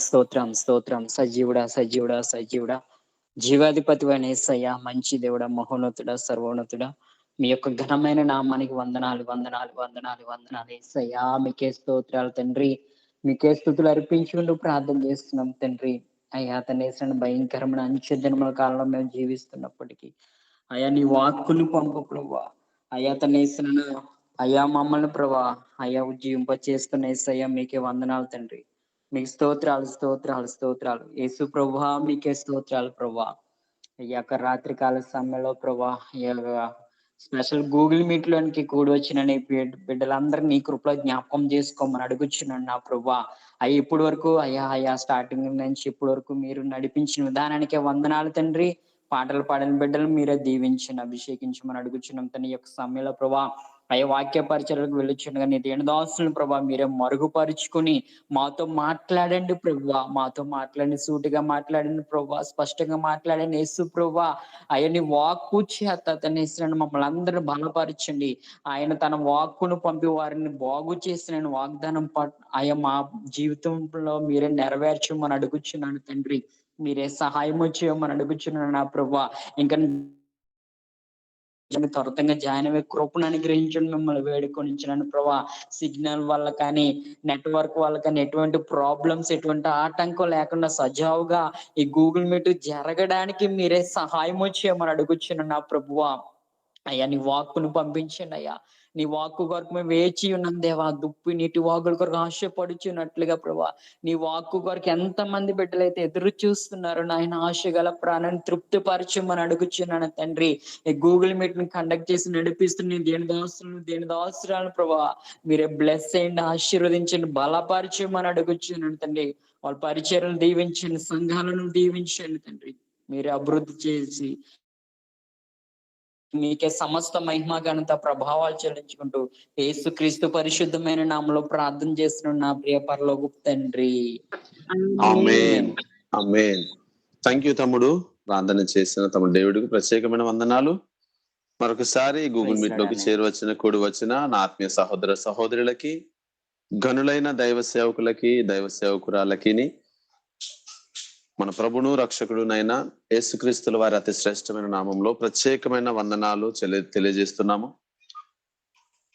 స్తోత్రం స్తోత్రం. సజీవుడా సజీవుడా సజీవుడా. జీవాధిపతి అయిన ఏసయ్య మంచి దేవుడా మహోన్నతుడా సర్వోన్నతుడా. మీ యొక్క ఘనమైన నామానికి వందనాలు వందనాలు వందనాలు వందనాలు. ఏసయ్యా మీకే స్తోత్రాలు తండ్రి. మీకే స్థుతులు అర్పించుకుంటూ ప్రార్థన చేస్తున్నాం తండ్రి. అయ్యా తనేసిన భయంకరమైన అంచెదినముల కాలంలో మేము జీవిస్తున్నప్పటికీ. అయ్యా నీ వాక్కుని పంపు ప్రభా అయ్యా తనేసిన అయ్యా మమ్మల్ని ప్రభా అయ్యా ఉజ్జీవింప చేస్తున్న ఏసయ్యా మీకే వందనాలు తండ్రి. నీకు స్తోత్రాలు స్తోత్రాలు స్తోత్రాలు. యేసు ప్రభా మీకే స్తోత్రాలు ప్రభా ఈ యొక్క రాత్రికాల సమయంలో ప్రభా ఈ యొక్క స్పెషల్ గూగుల్ మీట్ లోనికి కూడి వచ్చిన నీ బిడ్డలందరినీ నీ కృపలో జ్ఞాపకం చేసుకోమని అడుగుచున్నాను నా ప్రభా అయ్యి ఇప్పటి వరకు అయ్యా అయ్యా స్టార్టింగ్ నుంచి ఇప్పటి వరకు మీరు నడిపించిన విధానానికే వందనాలు తండ్రి. పాటలు పాడిన బిడ్డలు మీరే దీవించిన అభిషేకించమని అడుగుచున్నాం తన యొక్క సమయంలో ప్రభా అయ్యా వాక్య పరిచయలకు వెళ్ళొచ్చుండగా నీ దాసులను ప్రభా మీరే మరుగుపరుచుకుని మాతో మాట్లాడండి ప్రభా. మాతో మాట్లాడండి సూటిగా మాట్లాడండి ప్రభా స్పష్టంగా మాట్లాడండి. యేసు ప్రభా ఆయన్ని వాక్కు చేత తన ఇస్తున్నాను మమ్మల్ని అందరిని బలపరచండి. ఆయన తన వాక్కును పంపి వారిని బాగు చేసిన వాగ్దానం పట్ ఆయన మా జీవితంలో మీరే నెరవేర్చమని అడుగుచున్నాను తండ్రి. మీరే సహాయం చేయమని అడుగుచున్నాను నా ప్రభా. ఇంకా నిజంగా త్వరతంగా జాయిన్ అయ్యే కృపను అనుగ్రహించండి మిమ్మల్ని వేడుకొనించినాను ప్రభా సిగ్నల్ వల్ల కానీ నెట్వర్క్ వల్ల కానీ ఎటువంటి ప్రాబ్లమ్స్ ఎటువంటి ఆటంకం లేకుండా సజావుగా ఈ గూగుల్ మీట్ జరగడానికి మీరే సహాయం చేయమని అడుగుచున్నాను నా ప్రభువా. అయ్యా నీ వాక్కును పంపించండి అయ్యా. నీ వాక్కు కొరకు మేము వేచి ఉన్నాం దేవా. దుప్పి నీటి వాకుల కొరకు ఆశపడుచున్నట్లుగా ప్రభా. నీ వాక్కు కొరకు ఎంత మంది బిడ్డలైతే ఎదురు చూస్తున్నారు నాయన ఆశ గల ప్రాణాన్ని తృప్తిపరచమని అడుగుచున్నాను తండ్రి. ఈ గూగుల్ మీట్ని కండక్ట్ చేసి నడిపిస్తున్న దేని దాసులను దేని దాసురాలను ప్రభా మీరే బ్లెస్ అయ్యండి ఆశీర్వదించండి బలపరచమని అడుగుచున్నాను తండ్రి. వాళ్ళ పరిచయలు దీవించండి సంఘాలను దీవించండి తండ్రి. మీరు అభివృద్ధి చేసి మీకే సమస్త మహిమ ఘనత ప్రభావాలు చెల్లించుకుంటూ యేసు క్రీస్తు పరిశుద్ధమైన నామలో ప్రార్థన చేస్తున్న నా ప్రియ పరలోకు తండ్రి. థ్యాంక్ యూ తమ్ముడు. ప్రార్థన చేసిన తమ్ముడు డేవిడ్కు ప్రత్యేకమైన వందనాలు. మరొకసారి గూగుల్ మీట్లోకి చేరువచ్చిన కూడి వచ్చిన నా ఆత్మీయ సహోదర సహోదరులకి గనులైన దైవ సేవకులకి దైవ సేవకురాలకి మన ప్రభును రక్షకుడునైన యేసుక్రీస్తుల వారి అతి శ్రేష్టమైన నామంలో ప్రత్యేకమైన వందనాలు తెలియజేస్తున్నాము.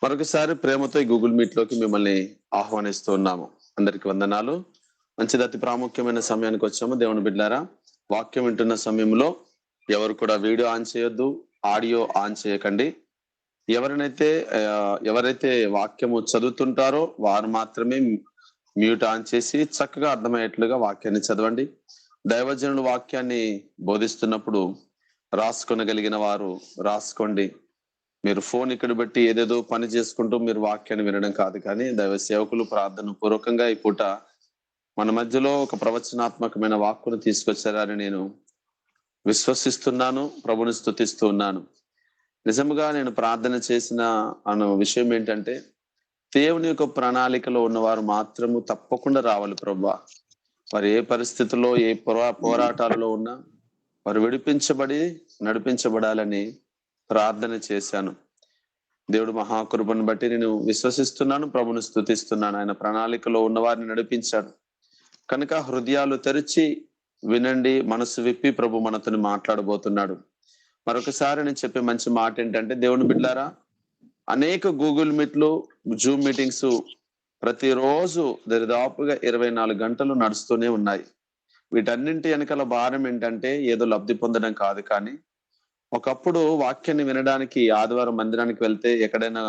మరొకసారి ప్రేమతో ఈ గూగుల్ మీట్లోకి మిమ్మల్ని ఆహ్వానిస్తూ ఉన్నాము. అందరికి వందనాలు. మంచిది అతి ప్రాముఖ్యమైన సమయానికి వచ్చాము. దేవుని బిడ్డారా వాక్యం వింటున్న సమయంలో ఎవరు కూడా వీడియో ఆన్ చేయొద్దు ఆడియో ఆన్ చేయకండి. ఎవరినైతే ఎవరైతే వాక్యము చదువుతుంటారో వారు మాత్రమే మ్యూట్ ఆన్ చేసి చక్కగా అర్థమయ్యేట్లుగా వాక్యాన్ని చదవండి. దైవజనులు వాక్యాన్ని బోధిస్తున్నప్పుడు రాసుకొనగలిగిన వారు రాసుకోండి. మీరు ఫోన్ ఇక్కడ పెట్టి ఏదేదో పని చేసుకుంటూ మీరు వాక్యాన్ని వినడం కాదు కానీ దైవ సేవకులు ప్రార్థన పూర్వకంగా ఈ పూట మన మధ్యలో ఒక ప్రవచనాత్మకమైన వాక్కును తీసుకొచ్చారని నేను విశ్వసిస్తున్నాను ప్రభుని స్తుతిస్తూ ఉన్నాను. నిజముగా నేను ప్రార్థన చేసిన అన్న విషయం ఏంటంటే దేవుని యొక్క ప్రణాళికలో ఉన్నవారు మాత్రము తప్పకుండా రావాలి ప్రభా. వారు ఏ పరిస్థితుల్లో ఏ పోరా పోరాటాలలో ఉన్నా వారు విడిపించబడి నడిపించబడాలని ప్రార్థన చేశాను. దేవుడు మహాకృపను బట్టి నేను విశ్వసిస్తున్నాను ప్రభుని స్తుతిస్తున్నాను. ఆయన ప్రణాళికలో ఉన్నవారిని నడిపించాడు కనుక హృదయాలు తెరిచి వినండి మనసు విప్పి ప్రభు మనతో మాట్లాడబోతున్నాడు. మరొకసారి నేను చెప్పే మంచి మాట ఏంటంటే దేవుని బిడ్డారా అనేక గూగుల్ మీట్లు జూమ్ మీటింగ్స్ ప్రతిరోజు దరిదాపుగా ఇరవై నాలుగు గంటలు నడుస్తూనే ఉన్నాయి. వీటన్నింటి వెనకాల భారం ఏంటంటే ఏదో లబ్ధి పొందడం కాదు కానీ ఒకప్పుడు వాక్యాన్ని వినడానికి ఆదివారం మందిరానికి వెళ్తే ఎక్కడైనా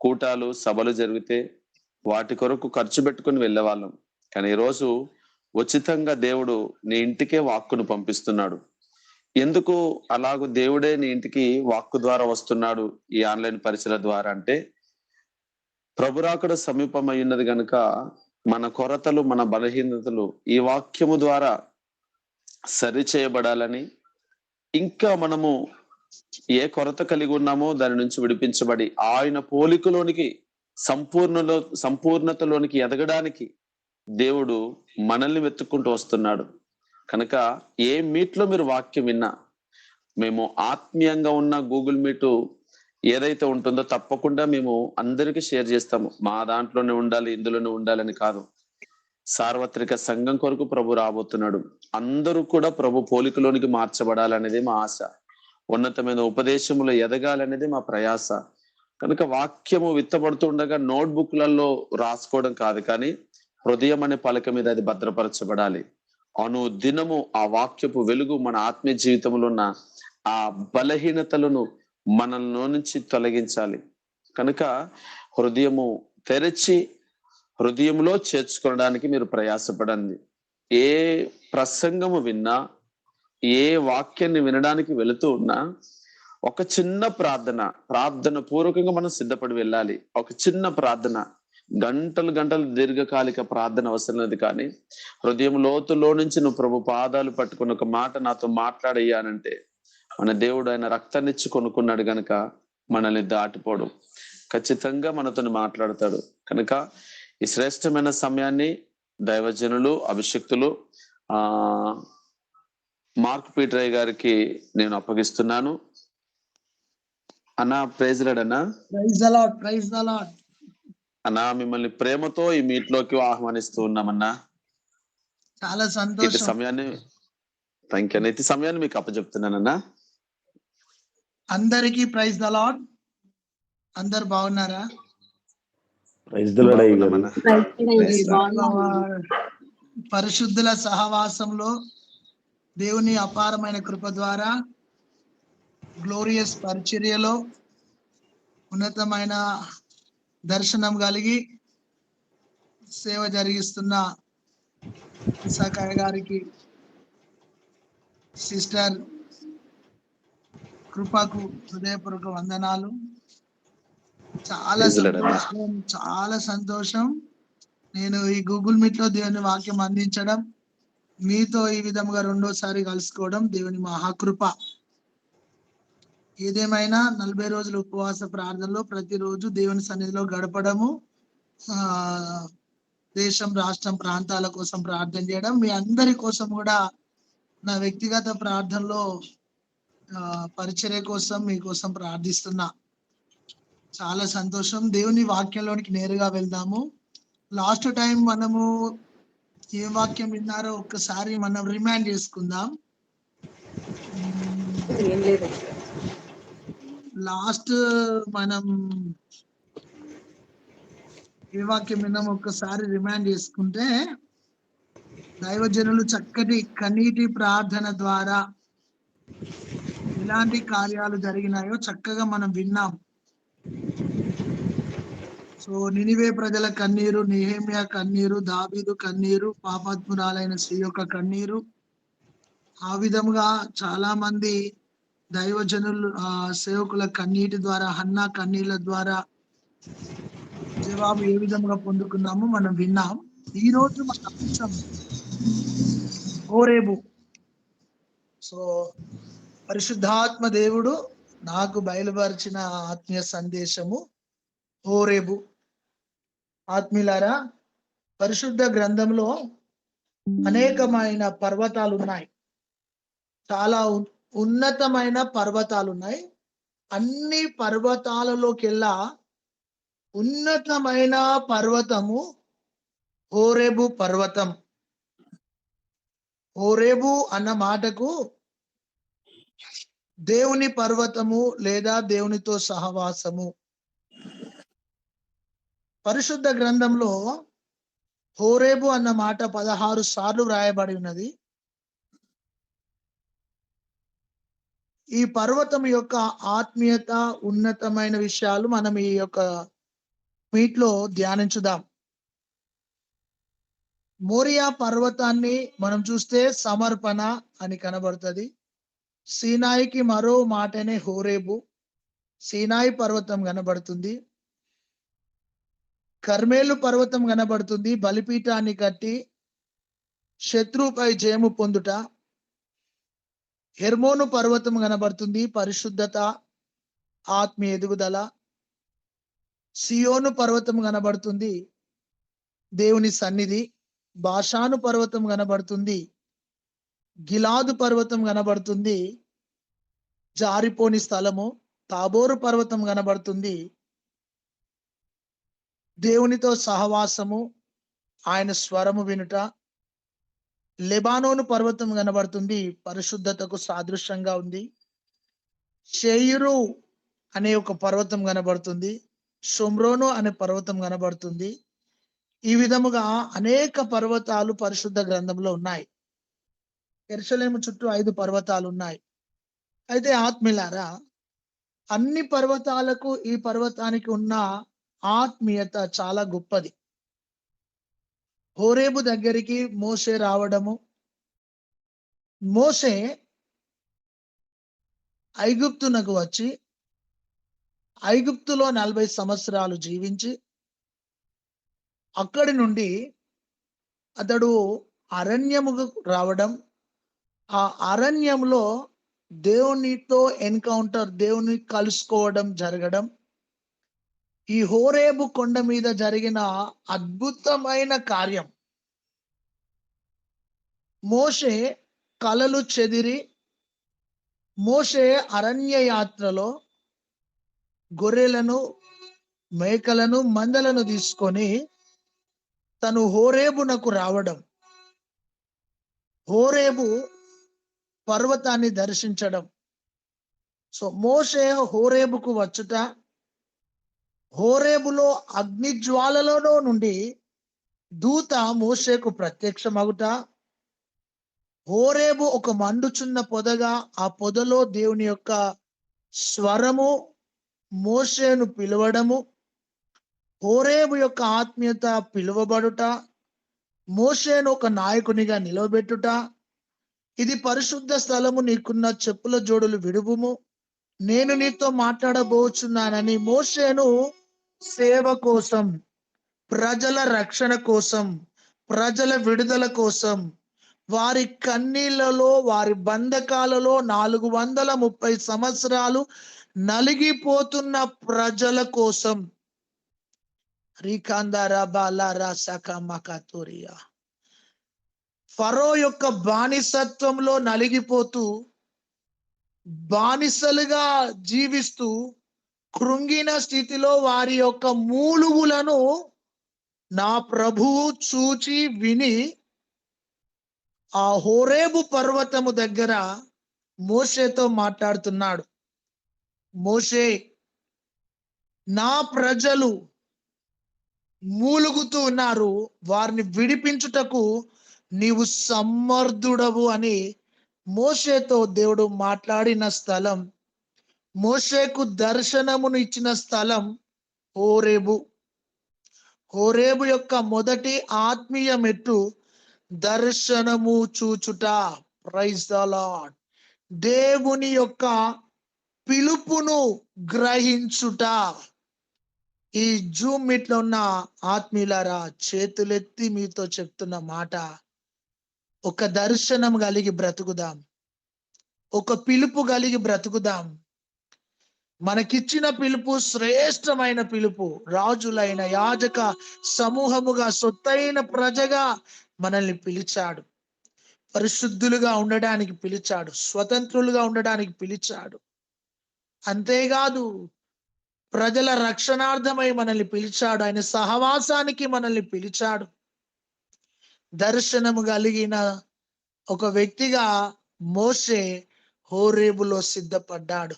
కూటాలు సభలు జరిగితే వాటి కొరకు ఖర్చు పెట్టుకుని వెళ్ళేవాళ్ళం. కానీ ఈరోజు ఉచితంగా దేవుడు నీ ఇంటికే వాక్కును పంపిస్తున్నాడు. ఎందుకు అలాగూ దేవుడే నీ ఇంటికి వాక్కు ద్వారా వస్తున్నాడు ఈ ఆన్లైన్ పరిచయ ద్వారా అంటే ప్రభురాకుడు సమీపమై ఉన్నది గనుక మన కొరతలు మన బలహీనతలు ఈ వాక్యము ద్వారా సరి చేయబడాలని ఇంకా మనము ఏ కొరత కలిగి ఉన్నామో దాని నుంచి విడిపించబడి ఆయన పోలికలోనికి సంపూర్ణలో సంపూర్ణతలోనికి ఎదగడానికి దేవుడు మనల్ని వెతుక్కుంటూ వస్తున్నాడు. కనుక ఏ మీట్లో మీరు వాక్యం విన్నా మేము ఆత్మీయంగా ఉన్న గూగుల్ మీటు ఏదైతే ఉంటుందో తప్పకుండా మేము అందరికీ షేర్ చేస్తాము. మా దాంట్లోనే ఉండాలి ఇందులోనే ఉండాలని కాదు. సార్వత్రిక సంఘం కొరకు ప్రభు రాబోతున్నాడు. అందరూ కూడా ప్రభు పోలికలోనికి మార్చబడాలనేది మా ఆశ. ఉన్నతమైన ఉపదేశములో ఎదగాలనేది మా ప్రయాస. కనుక వాక్యము విత్తబడుతుండగా నోట్బుక్లలో రాసుకోవడం కాదు కానీ హృదయం అనే పలక మీద అది భద్రపరచబడాలి. అను దినము ఆ వాక్యపు వెలుగు మన ఆత్మీయ జీవితంలో ఉన్న ఆ బలహీనతలను మనల్లో నుంచి తొలగించాలి. కనుక హృదయము తెరచి హృదయంలో చేర్చుకోవడానికి మీరు ప్రయాసపడండి. ఏ ప్రసంగము విన్నా ఏ వాక్యాన్ని వినడానికి వెళుతూ ఉన్నా ఒక చిన్న ప్రార్థన ప్రార్థన పూర్వకంగా మనం సిద్ధపడి వెళ్ళాలి. ఒక చిన్న ప్రార్థన గంటలు గంటలు దీర్ఘకాలిక ప్రార్థన అవసరం లేదు కానీ హృదయం లోతులో నుంచి నువ్వు ప్రభు పాదాలు పట్టుకుని ఒక మాట నాతో మాట్లాడయ్యానంటే మన దేవుడు ఆయన రక్తాన్నిచ్చి కొనుక్కున్నాడు గనక మనల్ని దాటిపోడు. ఖచ్చితంగా మనతో మాట్లాడతాడు. కనుక ఈ శ్రేష్టమైన సమయాన్ని దైవజనులు అభిషక్తులు ఆ మార్క్ పీటరయ్య గారికి నేను అప్పగిస్తున్నాను. అన్నా ప్రైజ్లాడ్ అన్నా. ప్రైజ్ ప్రైజ్ అన్నా మిమ్మల్ని ప్రేమతో ఈ మీట్లోకి ఆహ్వానిస్తూ ఉన్నామన్నా. చాలా సంతోషం. సమయాన్ని థ్యాంక్ యూ సమయాన్ని మీకు అప్పచెప్తున్నానన్నా. అందరికీ ప్రైజ్ అందరు బాగున్నారా? ద లార్డ్ అయ్య గారు బాగున్నామన్నా. పరిశుద్ధుల సహవాసంలో దేవుని అపారమైన కృప ద్వారా గ్లోరియస్ పరిచర్యలో ఉన్నతమైన దర్శనం కలిగి సేవ జరిగిస్తున్న ఇసాకాయ గారికి సిస్టర్ కృపకు హృదయపూర్వక వందనాలు. చాలా. సంతోషం చాలా సంతోషం. నేను ఈ గూగుల్ మీట్లో దేవుని వాక్యం అందించడం మీతో ఈ విధంగా రెండోసారి కలుసుకోవడం దేవుని మహాకృప. ఏదేమైనా నలభై రోజుల ఉపవాస ప్రార్థనలో ప్రతిరోజు దేవుని సన్నిధిలో గడపడము ఆ దేశం రాష్ట్రం ప్రాంతాల కోసం ప్రార్థన చేయడం మీ అందరి కోసం కూడా నా వ్యక్తిగత ప్రార్థనలో పరిచర్య కోసం మీకోసం ప్రార్థిస్తున్నా. చాలా సంతోషం. దేవుని వాక్యంలోనికి నేరుగా వెళ్దాము. లాస్ట్ టైం మనము ఏ వాక్యం విన్నారో ఒక్కసారి మనం రిమైండ్ చేసుకుందాం. లాస్ట్ మనం ఏ వాక్యం విన్నాం ఒక్కసారి రిమైండ్ చేసుకుంటే దైవజనులు చక్కటి కన్నీటి ప్రార్థన ద్వారా ఎలాంటి కార్యాలు జరిగినాయో చక్కగా మనం విన్నాం. సో నినివే ప్రజల కన్నీరు నిహేమియా కన్నీరు దాబీదు కన్నీరు పాపాత్మురాలైన స్త్రీ యొక్క కన్నీరు. ఆ విధముగా చాలా మంది దైవజనులు ఆ సేవకుల కన్నీటి ద్వారా హన్నా కన్నీళ్ళ ద్వారా జవాబు ఏ విధంగా పొందుకున్నామో మనం విన్నాం. ఈ రోజు మన అంశం ఓరేబు. సో పరిశుద్ధాత్మ దేవుడు నాకు బయలుపరిచిన ఆత్మీయ సందేశము ఓరేబు ఆత్మీయులారా పరిశుద్ధ గ్రంథంలో అనేకమైన పర్వతాలు ఉన్నాయి చాలా ఉన్నతమైన పర్వతాలు ఉన్నాయి అన్ని పర్వతాలలోకెల్లా ఉన్నతమైన పర్వతము ఓరేబు పర్వతం. ఓరేబు అన్న మాటకు దేవుని పర్వతము లేదా దేవునితో సహవాసము. పరిశుద్ధ గ్రంథంలో హోరేబు అన్న మాట పదహారు సార్లు వ్రాయబడి ఉన్నది. ఈ పర్వతం యొక్క ఆత్మీయత ఉన్నతమైన విషయాలు మనం ఈ యొక్క మీట్లో ధ్యానించుదాం. మోరియా పర్వతాన్ని మనం చూస్తే సమర్పణ అని కనబడుతుంది. సీనాయికి మరో మాటనే హోరేబు సీనాయి పర్వతం కనబడుతుంది. కర్మేలు పర్వతం కనబడుతుంది బలిపీఠాన్ని కట్టి శత్రువుపై జయము పొందుట. హెర్మోను పర్వతం కనబడుతుంది పరిశుద్ధత ఆత్మీయ ఎదుగుదల. సియోను పర్వతం కనబడుతుంది దేవుని సన్నిధి. భాషాను పర్వతం కనబడుతుంది గిలాదు పర్వతం కనబడుతుంది. జారిపోని స్థలము తాబోరు పర్వతం కనబడుతుంది. దేవునితో సహవాసము ఆయన స్వరము వినుట. లెబానోను పర్వతం కనబడుతుంది పరిశుద్ధతకు సాదృశ్యంగా ఉంది. షేయురు అనే ఒక పర్వతం కనబడుతుంది షుమ్రోను అనే పర్వతం కనబడుతుంది. ఈ విధముగా అనేక పర్వతాలు పరిశుద్ధ గ్రంథంలో ఉన్నాయి. ఎరుసలేము చుట్టూ ఐదు పర్వతాలు ఉన్నాయి అయితే ఆత్మీలారా అన్ని పర్వతాలకు ఈ పర్వతానికి ఉన్న ఆత్మీయత చాలా గొప్పది. హోరేబు దగ్గరికి మోసే రావడము మోసే ఐగుప్తునకు వచ్చి ఐగుప్తులో నలభై సంవత్సరాలు జీవించి అక్కడి నుండి అతడు అరణ్యముకు రావడం ఆ అరణ్యంలో దేవునితో ఎన్కౌంటర్ దేవుని కలుసుకోవడం జరగడం ఈ హోరేబు కొండ మీద జరిగిన అద్భుతమైన కార్యం. మోషే కలలు చెదిరి మోషే అరణ్య యాత్రలో గొర్రెలను మేకలను మందలను తీసుకొని తను హోరేబునకు రావడం. హోరేబు పర్వతాన్ని దర్శించడం. సో మోషే హోరేబుకు వచ్చుట హోరేబులో అగ్నిజ్వాలలో నుండి దూత మోషేకు ప్రత్యక్షమగుట హోరేబు ఒక మండుచున్న పొదగా ఆ పొదలో దేవుని యొక్క స్వరము మోషేను పిలవడము హోరేబు యొక్క ఆత్మీయత పిలువబడుట మోషేను ఒక నాయకునిగా నిలవబెట్టుట ఇది పరిశుద్ధ స్థలము నీకున్న చెప్పుల జోడులు విడువుము. నేను నీతో మాట్లాడబోచున్నానని మోషేను సేవ కోసం ప్రజల రక్షణ కోసం ప్రజల విడుదల కోసం వారి కన్నీళ్ళలో వారి బంధకాలలో నాలుగు వందల ముప్పై సంవత్సరాలు నలిగిపోతున్న ప్రజల కోసం. రీకాందారా బాలారా సక మకతోరియా ఫరో యొక్క బానిసత్వంలో నలిగిపోతూ బానిసలుగా జీవిస్తూ కృంగిన స్థితిలో వారి యొక్క మూలుగులను నా ప్రభువు చూచి విని ఆ హోరేబు పర్వతము దగ్గర మోషేతో మాట్లాడుతున్నాడు. మోషే నా ప్రజలు మూలుగుతూ ఉన్నారు. వారిని విడిపించుటకు నీవు సమర్థుడవు అని మోషేతో దేవుడు మాట్లాడిన స్థలం మోషేకు దర్శనమును ఇచ్చిన స్థలం హోరేబు. హోరేబు యొక్క మొదటి ఆత్మీయ మెట్టు దర్శనము చూచుట. ప్రైజ్ ద లాడ్ దేవుని యొక్క పిలుపును గ్రహించుట. ఈ జూమ్ మీట్లో ఉన్న ఆత్మీయులారా చేతులెత్తి మీతో చెప్తున్న మాట ఒక దర్శనం కలిగి బ్రతుకుదాం. ఒక పిలుపు కలిగి బ్రతుకుదాం. మనకిచ్చిన పిలుపు శ్రేష్టమైన పిలుపు రాజులైన యాజక సమూహముగా సొత్తైన ప్రజగా మనల్ని పిలిచాడు. పరిశుద్ధులుగా ఉండడానికి పిలిచాడు. స్వతంత్రులుగా ఉండడానికి పిలిచాడు. అంతేకాదు ప్రజల రక్షణార్థమై మనల్ని పిలిచాడు. ఆయన సహవాసానికి మనల్ని పిలిచాడు. దర్శనము కలిగిన ఒక వ్యక్తిగా మోసే హోరేబులో సిద్ధపడ్డాడు.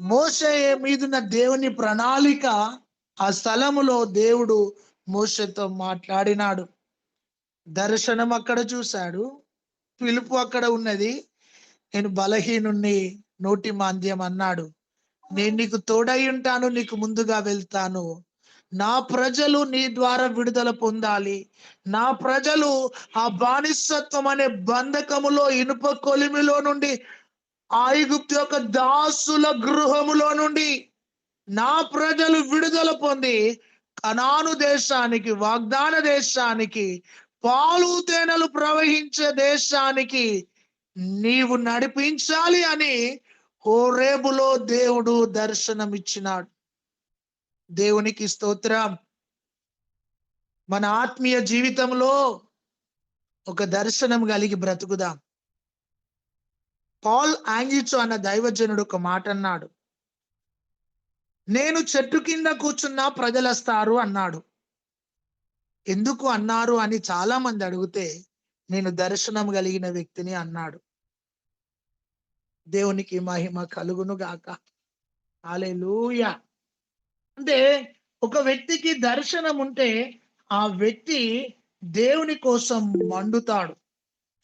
మోసే మీదున్న దేవుని ప్రణాళిక ఆ స్థలములో దేవుడు మోసతో మాట్లాడినాడు. దర్శనం అక్కడ చూశాడు. పిలుపు అక్కడ ఉన్నది. నేను బలహీనుణ్ణి నోటి మాంద్యం అన్నాడు. నేను నీకు తోడై ఉంటాను నీకు ముందుగా వెళ్తాను. నా ప్రజలు నీ ద్వారా విడుదల పొందాలి. నా ప్రజలు ఆ బానిసత్వం అనే బంధకములో ఇనుప కొలిమిలో నుండి ఐగుప్తు యొక్క దాసుల గృహములో నుండి నా ప్రజలు విడుదల పొంది కనాను దేశానికి వాగ్దాన దేశానికి పాలు తేనెలు ప్రవహించే దేశానికి నీవు నడిపించాలి అని హోరేబులో దేవుడు దర్శనం ఇచ్చినాడు దేవునికి స్తోత్రం. మన ఆత్మీయ జీవితంలో ఒక దర్శనం కలిగి బ్రతుకుదాం. పాల్ ఆంగిచో అన్న దైవజనుడు ఒక మాట అన్నాడు. నేను చెట్టు కింద కూర్చున్నా ప్రజలు వస్తారు అన్నాడు. ఎందుకు అన్నారు అని చాలా మంది అడిగితే నేను దర్శనం కలిగిన వ్యక్తిని అన్నాడు. దేవునికి మహిమ కలుగును గాక. హల్లెలూయా. అంటే ఒక వ్యక్తికి దర్శనం ఉంటే ఆ వ్యక్తి దేవుని కోసం మండుతాడు.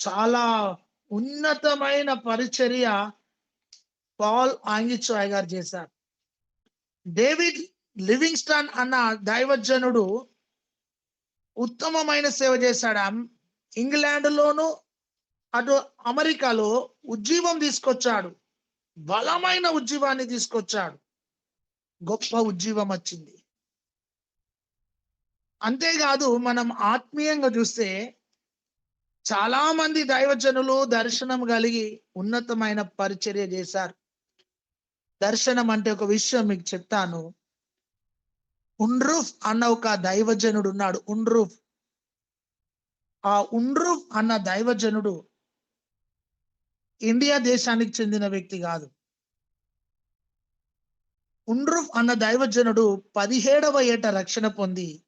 చాలా ఉన్నతమైన పరిచర్య పాల్ ఆంగిచాయ్ గారు చేశారు. డేవిడ్ లివింగ్స్టన్ అన్న దైవజనుడు ఉత్తమమైన సేవ చేశాడు. ఇంగ్లాండ్లోను ఇంగ్లాండ్ అటు అమెరికాలో ఉజ్జీవం తీసుకొచ్చాడు. బలమైన ఉజ్జీవాన్ని తీసుకొచ్చాడు. గొప్ప ఉజ్జీవం వచ్చింది. అంతేకాదు మనం ఆత్మీయంగా చూస్తే చాలా మంది దైవజనులు దర్శనం కలిగి ఉన్నతమైన పరిచర్య చేశారు. దర్శనం అంటే ఒక విషయం మీకు చెప్తాను. ఉండ్రూఫ్ అన్న ఒక దైవజనుడు ఉన్నాడు. ఉండ్రూఫ్. ఆ ఉండ్రూఫ్ అన్న దైవజనుడు ఇండియా దేశానికి చెందిన వ్యక్తి కాదు. ఉండ్రుఫ్ అన్న దైవజనుడు పదిహేడవ ఏట రక్షణ పొంది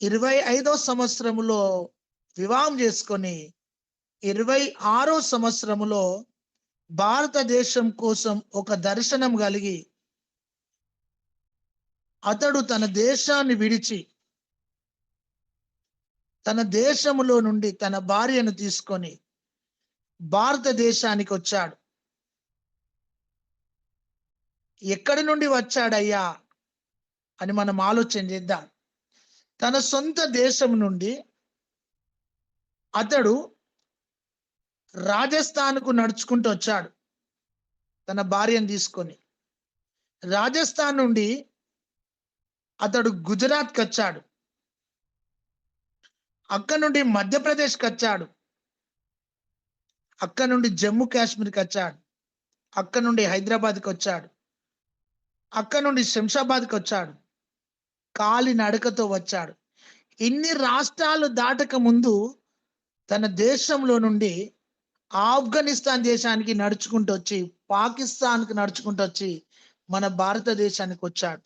ఇరవై ఐదో సంవత్సరములో వివాహం చేసుకొని ఇరవై ఆరో సంవత్సరములో భారతదేశం కోసం ఒక దర్శనం కలిగి అతడు తన దేశాన్ని విడిచి తన దేశములో నుండి తన భార్యను తీసుకొని భారతదేశానికి వచ్చాడు. ఎక్కడి నుండి వచ్చాడయ్యా అని మనం ఆలోచన చేద్దాం. తన సొంత దేశం నుండి అతడు రాజస్థాన్కు నడుచుకుంటూ వచ్చాడు తన భార్యను తీసుకొని. రాజస్థాన్ నుండి అతడు గుజరాత్కి వచ్చాడు. అక్కడ నుండి మధ్యప్రదేశ్కి వచ్చాడు. అక్కడ నుండి జమ్మూ కాశ్మీర్కి వచ్చాడు. అక్కడ నుండి హైదరాబాద్కి వచ్చాడు. అక్కడ నుండి శంషాబాద్కి వచ్చాడు. కాలి నడకతో వచ్చాడు. ఇన్ని రాష్ట్రాలు దాటక ముందు తన దేశంలో నుండి ఆఫ్ఘనిస్తాన్ దేశానికి నడుచుకుంటూ వచ్చి పాకిస్తాన్కి నడుచుకుంటూ వచ్చి మన భారతదేశానికి వచ్చాడు.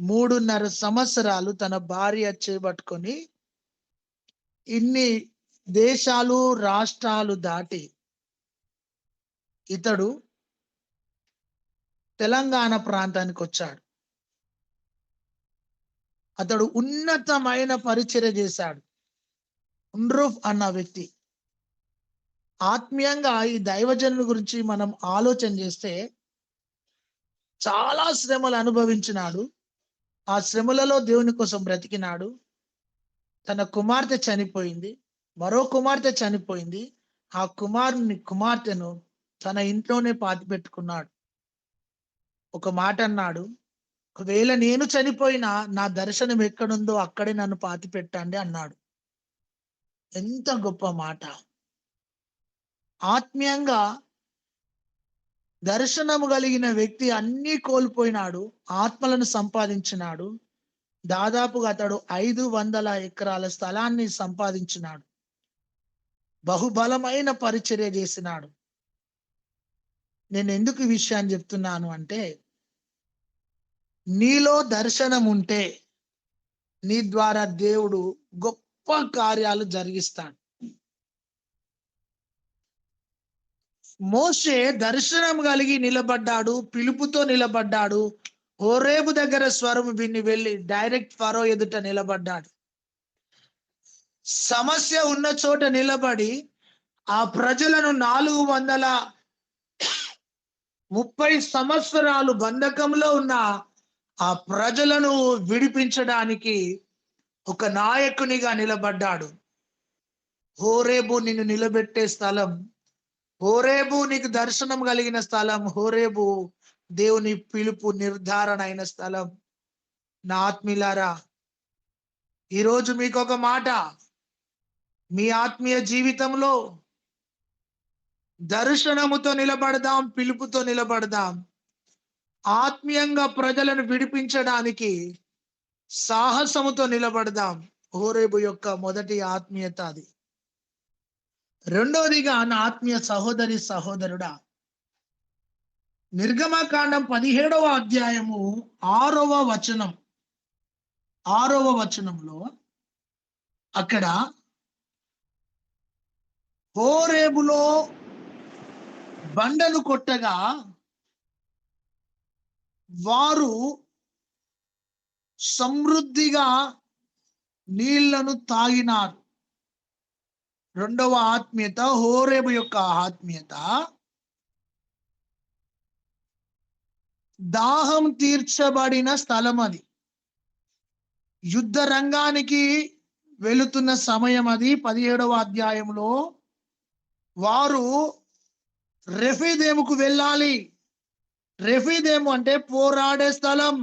మూడున్నర సంవత్సరాలు తన భార్య చేపట్టుకొని ఇన్ని దేశాలు రాష్ట్రాలు దాటి ఇతడు తెలంగాణ ప్రాంతానికి వచ్చాడు అతడు ఉన్నతమైన పరిచర్య చేశాడు. ఉండ్రూఫ్ అన్న వ్యక్తి. ఆత్మీయంగా ఈ దైవజనుల గురించి మనం ఆలోచన చేస్తే చాలా శ్రమలు అనుభవించినాడు. ఆ శ్రమలలో దేవుని కోసం బ్రతికినాడు. తన కుమార్తె చనిపోయింది. మరో కుమార్తె చనిపోయింది. ఆ కుమారుని కుమార్తెను తన ఇంట్లోనే పాతి పెట్టుకున్నాడు ఒక మాట అన్నాడు ఒకవేళ నేను చనిపోయినా నా దర్శనం ఎక్కడుందో అక్కడే నన్ను పాతి పెట్టండి అన్నాడు. ఎంత గొప్ప మాట. ఆత్మీయంగా దర్శనము కలిగిన వ్యక్తి అన్ని కోల్పోయినాడు ఆత్మలను సంపాదించినాడు. దాదాపుగా అతడు ఐదు వందల ఎకరాల స్థలాన్ని సంపాదించినాడు. బహుబలమైన పరిచర్య చేసినాడు. నేను ఎందుకు ఈ విషయాన్ని చెప్తున్నాను అంటే నీలో దర్శనం ఉంటే నీ ద్వారా దేవుడు గొప్ప కార్యాలు జరిగిస్తాడు. మోషే దర్శనం కలిగి నిలబడ్డాడు పిలుపుతో నిలబడ్డాడు హోరేబు దగ్గర స్వరం విని వెళ్ళి డైరెక్ట్ ఫరో ఎదుట నిలబడ్డాడు. సమస్య ఉన్న చోట నిలబడి ఆ ప్రజలను నాలుగు వందల ముప్పై సంవత్సరాలు బంధకంలో ఉన్న ఆ ప్రజలను విడిపించడానికి ఒక నాయకునిగా నిలబడ్డాడు. హోరేబు నిన్ను నిలబెట్టే స్థలం హోరేబు నీకు దర్శనం కలిగిన స్థలం హోరేబు దేవుని పిలుపు నిర్ధారణ అయిన స్థలం. నా ఆత్మీలారా ఈరోజు మీకు ఒక మాట. మీ ఆత్మీయ జీవితంలో దర్శనముతో నిలబడదాం పిలుపుతో నిలబడదాం. ఆత్మీయంగా ప్రజలను విడిపించడానికి సాహసముతో నిలబడదాం. హోరేబు యొక్క మొదటి ఆత్మీయత అది. రెండవదిగా నా ఆత్మీయ సహోదరి సహోదరుడా నిర్గమకాండం పదిహేడవ అధ్యాయము ఆరవ వచనం. ఆరవ వచనంలో అక్కడ హోరేబులో బండలు కొట్టగా వారు సమృద్ధిగా నీళ్ళను తాగినారు. రెండవ ఆత్మీయత హోరేబు యొక్క ఆత్మీయత. దాహం తీర్చబడిన స్థలం అది. యుద్ధ రంగానికి వెళుతున్న సమయం అది. పదిహేడవ అధ్యాయంలో వారు రెఫీదేముకు వెళ్ళాలి. రెఫీదేము అంటే పోరాడే స్థలం.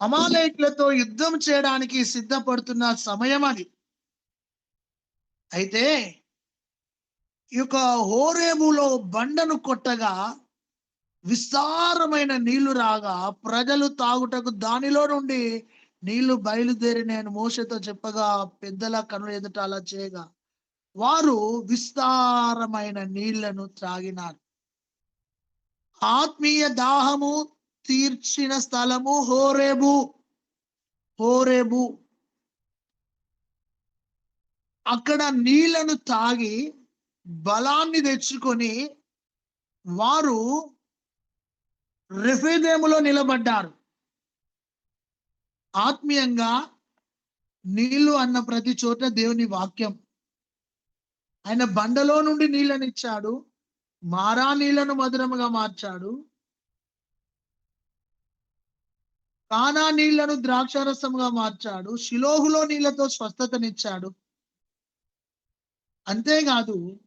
అమాలయకులతో యుద్ధం చేయడానికి సిద్ధపడుతున్న సమయం అది. అయితే ఈ యొక్క హోరేములో బండను కొట్టగా విస్తారమైన నీళ్ళు రాగా ప్రజలు తాగుటకు దానిలో నుండి నీళ్ళు బయలుదేరి నేను మోసతో చెప్పగా పెద్దల కనుల ఎదుట అలా చేయగా వారు విస్తారమైన నీళ్ళను త్రాగినారు. ఆత్మీయ దాహము తీర్చిన స్థలము హోరేబు. హోరేబు. అక్కడ నీళ్ళను తాగి బలాన్ని తెచ్చుకొని వారు రెఫేదేములో నిలబడ్డారు. ఆత్మీయంగా నీళ్ళు అన్న ప్రతి చోట దేవుని వాక్యం. ఆయన బండలో నుండి నీళ్ళనిచ్చాడు మారా నీళ్ళను మధురముగా మార్చాడు. కానా నీళ్ళను ద్రాక్షారసముగా మార్చాడు. శిలోహులో నీళ్ళతో స్వస్థతనిచ్చాడు. అంతేకాదు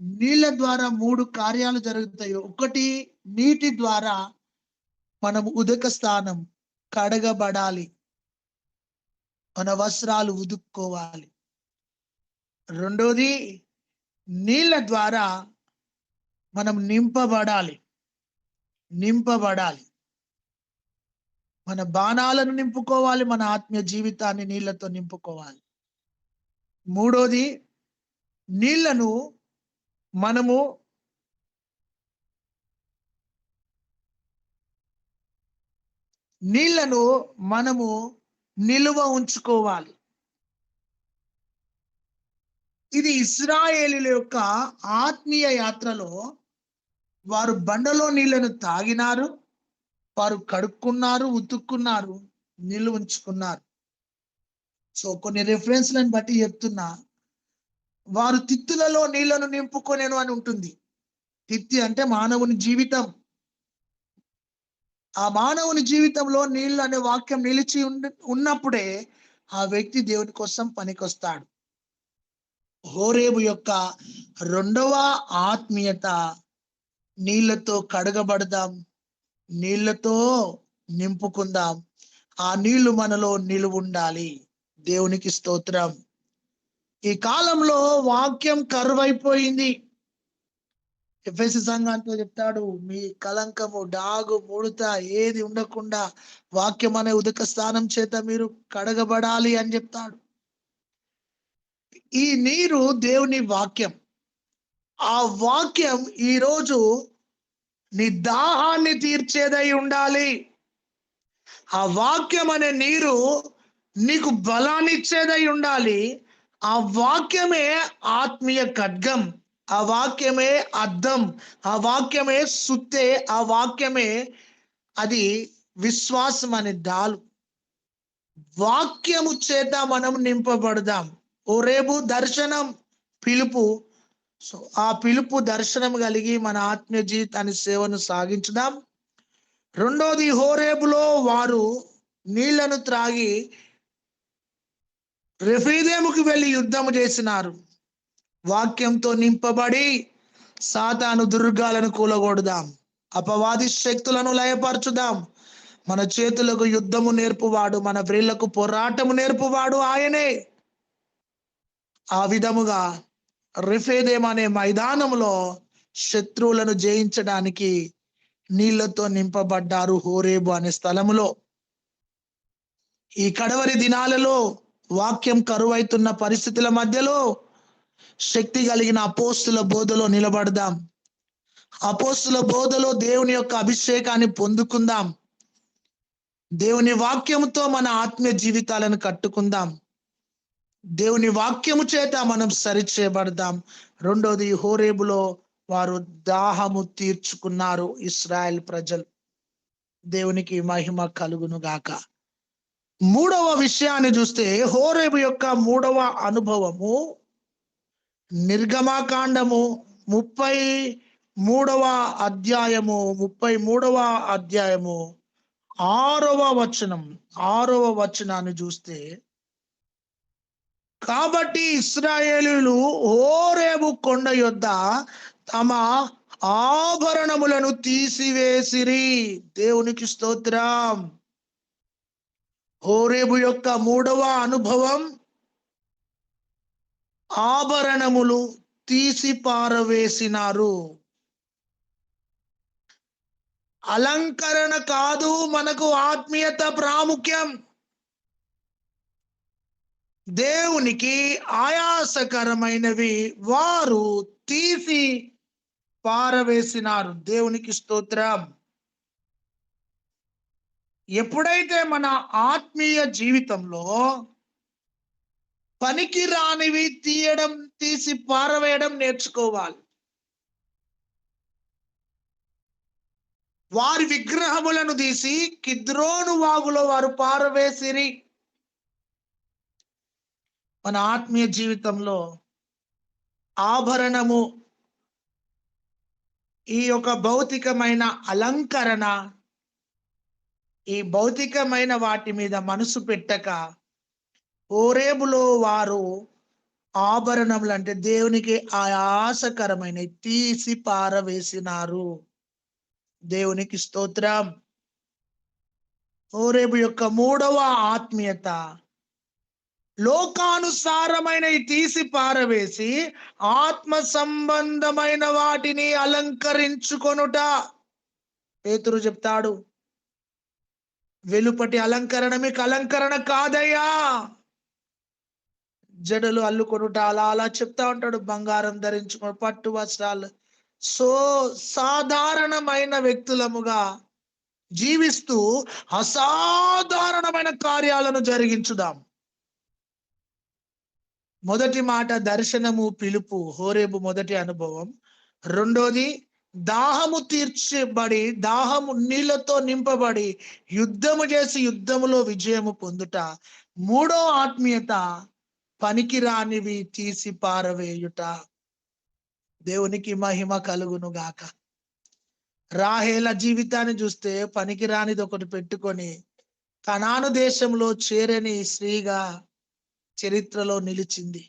నీళ్ళ ద్వారా మూడు కార్యాలు జరుగుతాయి. ఒకటి నీటి ద్వారా మనం ఉదక స్థానం కడగబడాలి. మన వస్త్రాలు ఉదుక్కోవాలి. రెండోది నీళ్ళ ద్వారా మనం నింపబడాలి. నింపబడాలి. మన బాణాలను నింపుకోవాలి మన ఆత్మీయ జీవితాన్ని నీళ్ళతో నింపుకోవాలి. మూడోది నీళ్ళను మనము నీళ్ళను మనము నిలువ ఉంచుకోవాలి. ఇది ఇస్రాయేలీల యొక్క ఆత్మీయ యాత్రలో వారు బండలో నీళ్ళను తాగినారు వారు కడుక్కున్నారు ఉతుక్కున్నారు నీళ్ళు ఉంచుకున్నారు. సో కొన్ని రెఫరెన్స్లను బట్టి చెప్తున్నా వారు తిత్తులలో నీళ్ళను నింపుకొనేను అని ఉంటుంది. తిత్తి అంటే మానవుని జీవితం. ఆ మానవుని జీవితంలో నీళ్ళు అనే వాక్యం నిలిచి ఉన్నప్పుడే ఆ వ్యక్తి దేవుని కోసం పనికొస్తాడు. హోరేబు యొక్క రెండవ ఆత్మీయత నీళ్ళతో కడగబడదాం నీళ్ళతో నింపుకుందాం. ఆ నీళ్ళు మనలో నిలువుండాలి దేవునికి స్తోత్రం. ఈ కాలంలో వాక్యం కరువైపోయింది. ఎఫ్ఎస్ సంఘంతో చెప్తాడు మీ కలంకము డాగు ముడత ఏది ఉండకుండా వాక్యం అనే ఉదక స్థానం చేత మీరు కడగబడాలి అని చెప్తాడు. ఈ నీరు దేవుని వాక్యం. ఆ వాక్యం ఈరోజు నీ దాహాన్ని తీర్చేదై ఉండాలి. ఆ వాక్యం అనే నీరు నీకు బలాన్ని ఇచ్చేదై ఉండాలి. ఆ వాక్యమే ఆత్మీయ ఖడ్గం ఆ వాక్యమే అర్థం ఆ వాక్యమే సుత్తే ఆ వాక్యమే అది విశ్వాసం అనే దాలు. వాక్యము చేత మనం నింపబడదాం. ఓ రేపు దర్శనం పిలుపు సో ఆ పిలుపు దర్శనం కలిగి మన ఆత్మీయ జీవితాన్ని సేవను సాగించుదాం. రెండోది హోరేబులో వారు నీళ్ళను త్రాగి రెఫీదేముకు వెళ్ళి యుద్ధము చేసినారు. వాక్యంతో నింపబడి సాతాను దుర్గాలను కూలగొడదాం. అపవాది శక్తులను లయపరచుదాం. మన చేతులకు యుద్ధము నేర్పువాడు మన వ్రేళ్ళకు పోరాటము నేర్పువాడు ఆయనే. ఆ విధముగా రిఫేదేమ్ అనే మైదానంలో శత్రువులను జయించడానికి నీళ్ళతో నింపబడ్డారు హోరేబు అనే స్థలములో. ఈ కడవరి దినాలలో వాక్యం కరువైతున్న పరిస్థితుల మధ్యలో శక్తి కలిగిన అపోస్తుల బోధలో నిలబడదాం. అపోస్తుల బోధలో దేవుని యొక్క అభిషేకాన్ని పొందుకుందాం. దేవుని వాక్యంతో మన ఆత్మీయ జీవితాలను కట్టుకుందాం. దేవుని వాక్యము చేత మనం సరిచేయబడదాం. రెండోది హోరేబులో వారు దాహము తీర్చుకున్నారు ఇస్రాయెల్ ప్రజలు. దేవునికి మహిమ కలుగును గాక. మూడవ విషయాన్ని చూస్తే హోరేబు యొక్క మూడవ అనుభవము నిర్గమాకాండము ముప్పై మూడవ అధ్యాయము ముప్పై మూడవ అధ్యాయము ఆరవ వచనం ఆరవ వచనాన్ని చూస్తే కాబట్టి ఇస్రాయేలీలు ఓరేబు కొండ యొద్ద తమ ఆభరణములను తీసివేసిరి. దేవునికి స్తోత్రం. హోరేబు యొక్క మూడవ అనుభవం ఆభరణములు తీసి పారవేసినారు. అలంకరణ కాదు మనకు ఆత్మీయత ప్రాముఖ్యం. దేవునికి ఆయాసకరమైనవి వారు తీసి పారవేసినారు. దేవునికి స్తోత్రం. ఎప్పుడైతే మన ఆత్మీయ జీవితంలో పనికి రానివి తీయడం తీసి పారవేయడం నేర్చుకోవాలి. వారి విగ్రహములను తీసి కిద్రోను వాగులో వారు పారవేసిరి. మన ఆత్మీయ జీవితంలో ఆభరణము ఈ యొక్క భౌతికమైన అలంకరణ ఈ భౌతికమైన వాటి మీద మనసు పెట్టక ఓరేబులో వారు ఆభరణములు అంటే దేవునికి ఆయాసకరమైన తీసి పారవేసినారు. దేవునికి స్తోత్రం. ఓరేబు యొక్క మూడవ ఆత్మీయత లోకానుసారమైన తీసి పారవేసి ఆత్మ సంబంధమైన వాటిని అలంకరించుకొనుట. పేతురు చెప్తాడు వెలుపటి అలంకరణ మీకు అలంకరణ కాదయ్యా. జడలు అల్లుకొనుట అలా అలా చెప్తా ఉంటాడు బంగారం ధరించుకొని పట్టు వస్త్రాలు. సో సాధారణమైన వ్యక్తులముగా జీవిస్తూ అసాధారణమైన కార్యాలను జరిగించుదాం. మొదటి మాట దర్శనము పిలుపు హోరేబు మొదటి అనుభవం. రెండోది దాహము తీర్చబడి దాహము నీళ్ళతో నింపబడి యుద్ధము చేసి యుద్ధములో విజయము పొందుట. మూడో ఆత్మీయత పనికిరానివి తీసి పారవేయుట. దేవునికి మహిమ కలుగును గాక. రాహేల జీవితాన్ని చూస్తే పనికిరానిది ఒకటి పెట్టుకొని కనాను దేశంలో చేరని స్త్రీగా చరిత్రలో నిలిచింది.